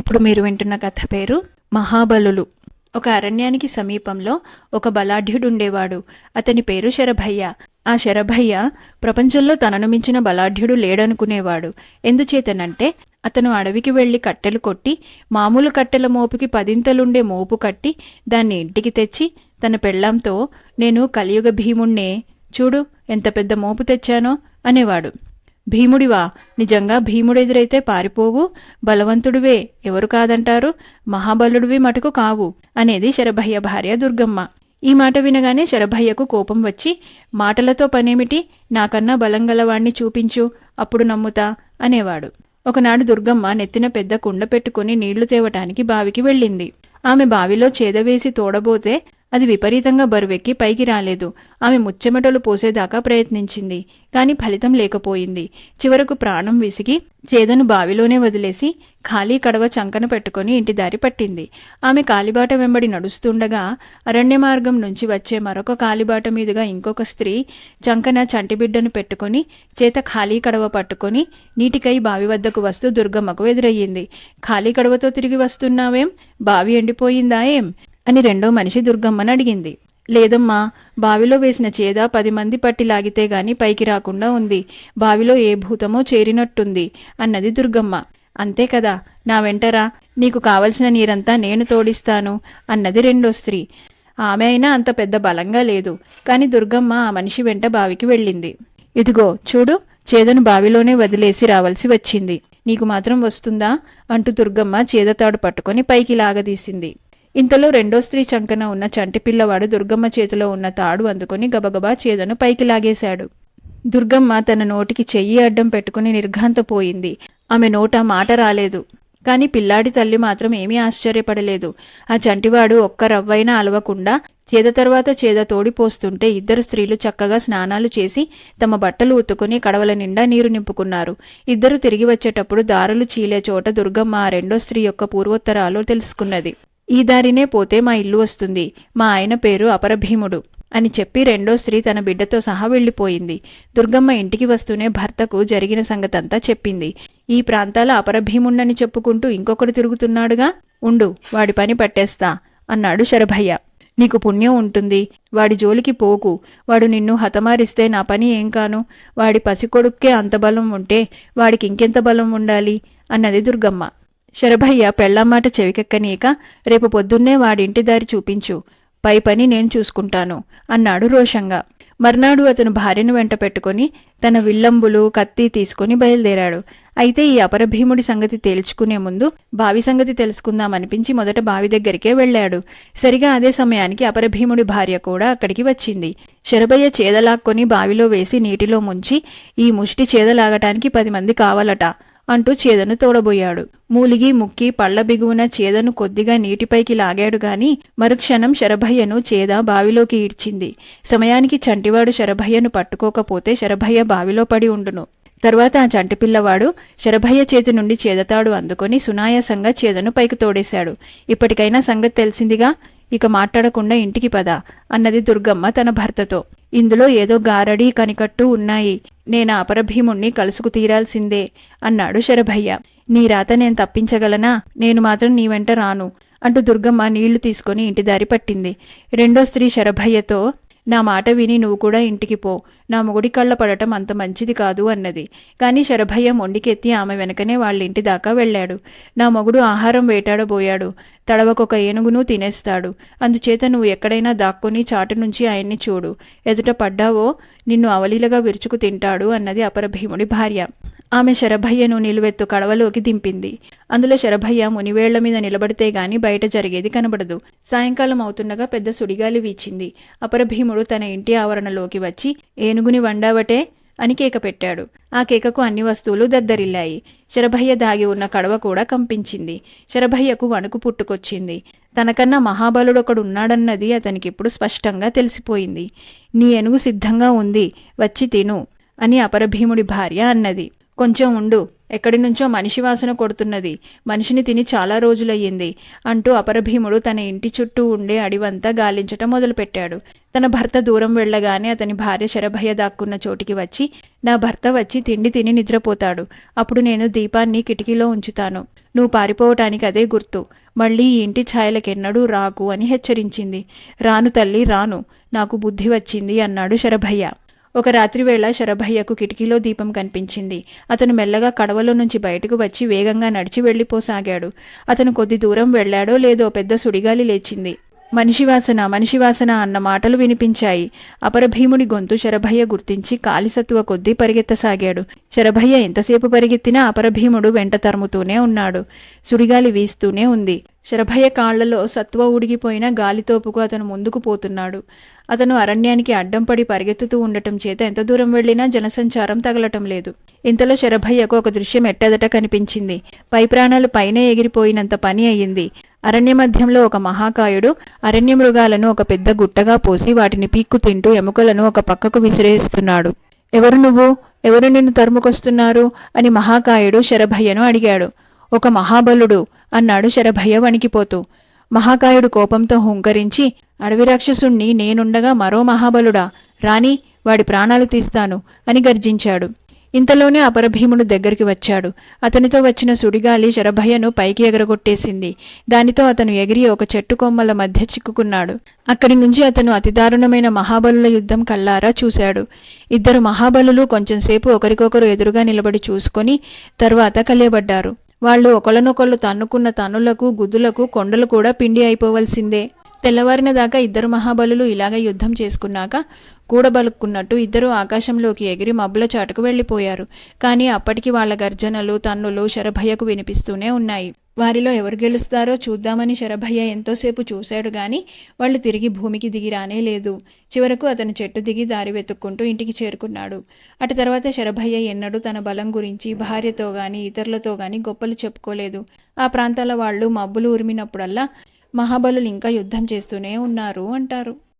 ఇప్పుడు మీరు వింటున్న కథ పేరు మహాబలులు. ఒక అరణ్యానికి సమీపంలో ఒక బలాఢ్యుడుండేవాడు. అతని పేరు శరభయ్య. ఆ శరభయ్య ప్రపంచంలో తనను మించిన బలాఢ్యుడు లేడనుకునేవాడు. ఎందుచేతనంటే అతను అడవికి వెళ్ళి కట్టెలు కొట్టి మామూలు కట్టెల మోపుకి పదింతలుండే మోపు కట్టి దాన్ని ఇంటికి తెచ్చి తన పెళ్ళాంతో నేను కలియుగ భీముణ్ణే. చూడు ఎంత పెద్ద మోపు తెచ్చానో అనేవాడు. భీముడివా? నిజంగా భీముడెదురైతే పారిపోవు. బలవంతుడివే ఎవరు కాదంటారు? మహాబలుడివి మటుకు కావు అనేది శరభయ్య భార్య దుర్గమ్మ. ఈ మాట వినగానే శరభయ్యకు కోపం వచ్చి మాటలతో పనేమిటి? నాకన్నా బలం గలవాణ్ణి చూపించు అప్పుడు నమ్ముతా అనేవాడు. ఒకనాడు దుర్గమ్మ నెత్తిన పెద్ద కుండ పెట్టుకుని నీళ్ళు తేవటానికి బావికి వెళ్ళింది. ఆమె బావిలో చేదవేసి తోడబోతే అది విపరీతంగా బరువెక్కి పైకి రాలేదు. ఆమె ముచ్చెమటలు పోసేదాకా ప్రయత్నించింది. కానీ ఫలితం లేకపోయింది. చివరకు ప్రాణం విసిగి చేదను బావిలోనే వదిలేసి ఖాళీ కడవ చంకన పెట్టుకొని ఇంటి దారి పట్టింది. ఆమె కాలిబాట వెంబడి నడుస్తుండగా అరణ్య మార్గం నుంచి వచ్చే మరొక కాలిబాట మీదుగా ఇంకొక స్త్రీ చంకన చంటిబిడ్డను పెట్టుకొని చేత ఖాళీ కడవ పట్టుకొని నీటికై బావి వద్దకు వస్తూ దుర్గమ్మకు ఎదురయ్యింది. ఖాళీ కడవతో తిరిగి వస్తున్నావేం? బావి ఎండిపోయిందా ఏం? అని రెండో మనిషి దుర్గమ్మను అడిగింది. లేదమ్మా బావిలో వేసిన చేద పది మంది పట్టి లాగితే గాని పైకి రాకుండా ఉంది. బావిలో ఏ భూతమో చేరినట్టుంది అన్నది దుర్గమ్మ. అంతే కదా నా వెంటరా నీకు కావలసిన నీరంతా నేను తోడిస్తాను అన్నది రెండో స్త్రీ. ఆమె అయినా అంత పెద్ద బలంగా లేదు కాని దుర్గమ్మ ఆ మనిషి వెంట బావికి వెళ్ళింది. ఇదిగో చూడు చేదను బావిలోనే వదిలేసి రావాల్సి వచ్చింది. నీకు మాత్రం వస్తుందా? అంటూ దుర్గమ్మ చేదతాడు పట్టుకొని పైకి లాగదీసింది. ఇంతలో రెండో స్త్రీ చంకన ఉన్న చంటి పిల్లవాడు దుర్గమ్మ చేతిలో ఉన్న తాడు అందుకుని గబగబా చేదను పైకి లాగేశాడు. దుర్గమ్మ తన నోటికి చెయ్యి అడ్డం పెట్టుకుని నిర్ఘాంతపోయింది. ఆమె నోట మాట రాలేదు. కాని పిల్లాడి తల్లి మాత్రం ఏమీ ఆశ్చర్యపడలేదు. ఆ చంటివాడు ఒక్క రవ్వైనా అలవకుండా చేద తర్వాత చేద తోడిపోస్తుంటే ఇద్దరు స్త్రీలు చక్కగా స్నానాలు చేసి తమ బట్టలు ఉతుకుని కడవల నిండా నీరు నింపుకున్నారు. ఇద్దరు తిరిగి వచ్చేటప్పుడు దారులు చీలే చోట దుర్గమ్మ ఆ రెండో స్త్రీ యొక్క పూర్వోత్తరాలు తెలుసుకున్నది. ఈ దారినే పోతే మా ఇల్లు వస్తుంది. మా ఆయన పేరు అపరభీముడు అని చెప్పి రెండో స్త్రీ తన బిడ్డతో సహా వెళ్ళిపోయింది. దుర్గమ్మ ఇంటికి వస్తూనే భర్తకు జరిగిన సంగతంతా చెప్పింది. ఈ ప్రాంతాల అపరభీముండని చెప్పుకుంటూ ఇంకొకడు తిరుగుతున్నాడుగా? ఉండు వాడి పని పట్టేస్తా అన్నాడు శరభయ్య. నీకు పుణ్యం ఉంటుంది. వాడి జోలికి పోకు. వాడు నిన్ను హతమారిస్తే నా పని ఏం కాను? వాడి పసికొడుక్కే అంత బలం ఉంటే వాడికి ఇంకెంత బలం ఉండాలి? అన్నది దుర్గమ్మ. శరభయ్య పెళ్ళమ్మాట చెవికెక్కనీక రేపు పొద్దున్నే వాడింటి దారి చూపించు. పై పని నేను చూసుకుంటాను అన్నాడు రోషంగా. మర్నాడు అతను భార్యను వెంట పెట్టుకుని తన విల్లంబులు కత్తి తీసుకుని బయలుదేరాడు. అయితే ఈ అపరభీముడి సంగతి తేల్చుకునే ముందు బావి సంగతి తెలుసుకుందామనిపించి మొదట బావి దగ్గరికే వెళ్ళాడు. సరిగా అదే సమయానికి అపరభీముడి భార్య కూడా అక్కడికి వచ్చింది. శరభయ్య చేదలాక్కొని బావిలో వేసి నీటిలో ముంచి ఈ ముష్టి చేదలాగటానికి పది మంది కావాలట. అంటూ చేదను తోడబోయాడు. మూలిగి ముక్కి పళ్ళ బిగువున చేదను కొద్దిగా నీటిపైకి లాగాడు గాని మరుక్షణం శరభయ్యను చేద బావిలోకి ఈడ్చింది. సమయానికి చంటివాడు శరభయ్యను పట్టుకోకపోతే శరభయ్య బావిలో పడి ఉండును. తర్వాత ఆ చంటి పిల్లవాడు శరభయ్య చేతి నుండి చేదతాడు అందుకొని సునాయాసంగా చేదను పైకి తోడేశాడు. ఇప్పటికైనా సంగతి తెలిసిందిగా ఇక మాట్లాడకుండా ఇంటికి పద అన్నది దుర్గమ్మ తన భర్తతో. ఇందులో ఏదో గారడి కనికట్టు ఉన్నాయి. నేను అపరభీముణ్ణి కలుసుకు తీరాల్సిందే అన్నాడు శరభయ్య. నీ రాత నేను తప్పించగలనా? నేను మాత్రం నీ వెంట రాను అంటూ దుర్గమ్మ నీళ్ళు తీసుకొని ఇంటి దారి పట్టింది. రెండో స్త్రీ శరభయ్యతో నా మాట విని నువ్వు కూడా ఇంటికి పో. నా మొగుడి కళ్ళ పడటం అంత మంచిది కాదు అన్నది. కానీ శరభయ్య మొండికెత్తి ఆమె వెనకనే వాళ్ళ ఇంటి దాకా వెళ్ళాడు. నా మొగుడు ఆహారం వేటాడబోయాడు. తడవకొక ఏనుగును తినేస్తాడు. అందుచేత నువ్వు ఎక్కడైనా దాక్కుని చాటు నుంచి ఆయన్ని చూడు. ఎదుట పడ్డావో నిన్ను అవలీలగా విరుచుకు తింటాడు అన్నది అపరభీముడి భార్య. ఆమె శరభయ్యను నిలువెత్తు కడవలోకి దింపింది. అందులో శరభయ్య మునివేళ్ళ మీద నిలబడితే గాని బయట జరిగేది కనబడదు. సాయంకాలం అవుతుండగా పెద్ద సుడిగాలి వీచింది. అపరభీముడు తన ఇంటి ఆవరణలోకి వచ్చి ఏనుగుని వండావటే? అని కేక పెట్టాడు. ఆ కేకకు అన్ని వస్తువులు దద్దరిల్లాయి. శరభయ్య దాగి ఉన్న కడవ కూడా కంపించింది. శరభయ్యకు వణుకు పుట్టుకొచ్చింది. తనకన్నా మహాబలుడొకడు ఉన్నాడన్నది అతనికిప్పుడు స్పష్టంగా తెలిసిపోయింది. నీ ఏనుగు సిద్ధంగా ఉంది వచ్చి తిను అని అపరభీముడి భార్య అన్నది. కొంచెం ఉండు ఎక్కడి నుంచో మనిషి వాసన కొడుతున్నది. మనిషిని తిని చాలా రోజులయ్యింది. అంటూ అపరభీముడు తన ఇంటి చుట్టూ ఉండే అడివంతా గాలించటం మొదలుపెట్టాడు. తన భర్త దూరం వెళ్ళగానే అతని భార్య శరభయ్య దాక్కున్న చోటికి వచ్చి నా భర్త వచ్చి తిండి తిని నిద్రపోతాడు. అప్పుడు నేను దీపాన్ని కిటికీలో ఉంచుతాను. నువ్వు పారిపోవటానికి అదే గుర్తు. మళ్ళీ ఈ ఇంటి ఛాయలకెన్నడూ రాకు అని హెచ్చరించింది. రాను తల్లి రాను. నాకు బుద్ధి వచ్చింది అన్నాడు శరభయ్య. ఒక రాత్రివేళ శరభయ్యకు కిటికీలో దీపం కనిపించింది. అతను మెల్లగా కడవలో నుంచి బయటకు వచ్చి వేగంగా నడిచి వెళ్ళిపోసాగాడు. అతను కొద్ది దూరం వెళ్ళాడో లేదో పెద్ద సుడిగాలి లేచింది. మనిషి వాసన మనిషి వాసన అన్న మాటలు వినిపించాయి. అపరభీముని గొంతు శరభయ్య గుర్తించి కాలిసత్తువ కొద్దీ పరిగెత్తసాగాడు. శరభయ్య ఎంతసేపు పరిగెత్తినా అపరభీముడు వెంట తరుముతూనే ఉన్నాడు. సుడిగాలి వీస్తూనే ఉంది. శరభయ్య కాళ్ళలో సత్వ ఉడిగిపోయిన గాలితోపుకు అతను ముందుకు పోతున్నాడు. అతను అరణ్యానికి అడ్డం పడి పరిగెత్తుతూ ఉండటం చేత ఎంత దూరం వెళ్ళినా జనసంచారం తగలటం లేదు. ఇంతలో శరభయ్యకు ఒక దృశ్యం ఎట్టెదట కనిపించింది. పై ప్రాణాలు పైనే ఎగిరిపోయినంత పని అయ్యింది. అరణ్య మధ్యంలో ఒక మహాకాయుడు అరణ్య మృగాలను ఒక పెద్ద గుట్టగా పోసి వాటిని పీక్కు తింటూ ఎముకలను ఒక పక్కకు విసిరేస్తున్నాడు. ఎవరు నువ్వు? ఎవరు నిన్ను తరుముకొస్తున్నారు? అని మహాకాయుడు శరభయ్యను అడిగాడు. ఒక మహాబలుడు అన్నాడు శరభయ్య వణికిపోతూ. మహాకాయుడు కోపంతో హుంకరించి అడవి రాక్షసుణ్ణి నేనుండగా మరో మహాబలుడా రాని వాడి ప్రాణాలు తీస్తాను అని గర్జించాడు. ఇంతలోనే అపరభీముడు దగ్గరికి వచ్చాడు. అతనితో వచ్చిన సుడిగాలి శరభయ్యను పైకి ఎగరగొట్టేసింది. దానితో అతను ఎగిరి ఒక చెట్టు కొమ్మల మధ్య చిక్కుకున్నాడు. అక్కడి నుంచి అతను అతి దారుణమైన మహాబలుల యుద్ధం కళ్ళారా చూశాడు. ఇద్దరు మహాబలులు కొంచెంసేపు ఒకరికొకరు ఎదురుగా నిలబడి చూసుకొని తర్వాత కలియబడ్డారు. వాళ్ళు ఒకళ్ళనొకళ్ళు తన్నుకున్న తన్నులకు గుద్దులకు కొండలు కూడా పిండి అయిపోవలసిందే. తెల్లవారిన దాకా ఇద్దరు మహాబలులు ఇలాగ యుద్ధం చేసుకున్నాక కూడబలుక్కున్నట్టు ఇద్దరూ ఆకాశంలోకి ఎగిరి మబ్బుల చాటుకు వెళ్ళిపోయారు. కానీ అప్పటికి వాళ్ళ గర్జనలు తన్నులు శరభయ్యకు వినిపిస్తూనే ఉన్నాయి. వారిలో ఎవరు గెలుస్తారో చూద్దామని శరభయ్య ఎంతోసేపు చూశాడు గాని వాళ్ళు తిరిగి భూమికి దిగి రానే లేదు. చివరకు అతను చెట్టు దిగి దారి వెతుక్కుంటూ ఇంటికి చేరుకున్నాడు. అటు తర్వాత శరభయ్య ఎన్నడూ తన బలం గురించి భార్యతో గాని ఇతరులతో గాని గొప్పలు చెప్పుకోలేదు. ఆ ప్రాంతాల వాళ్ళు మబ్బులు ఉరిమినప్పుడల్లా మహాబలులు ఇంకా యుద్ధం చేస్తూనే ఉన్నారు అంటారు.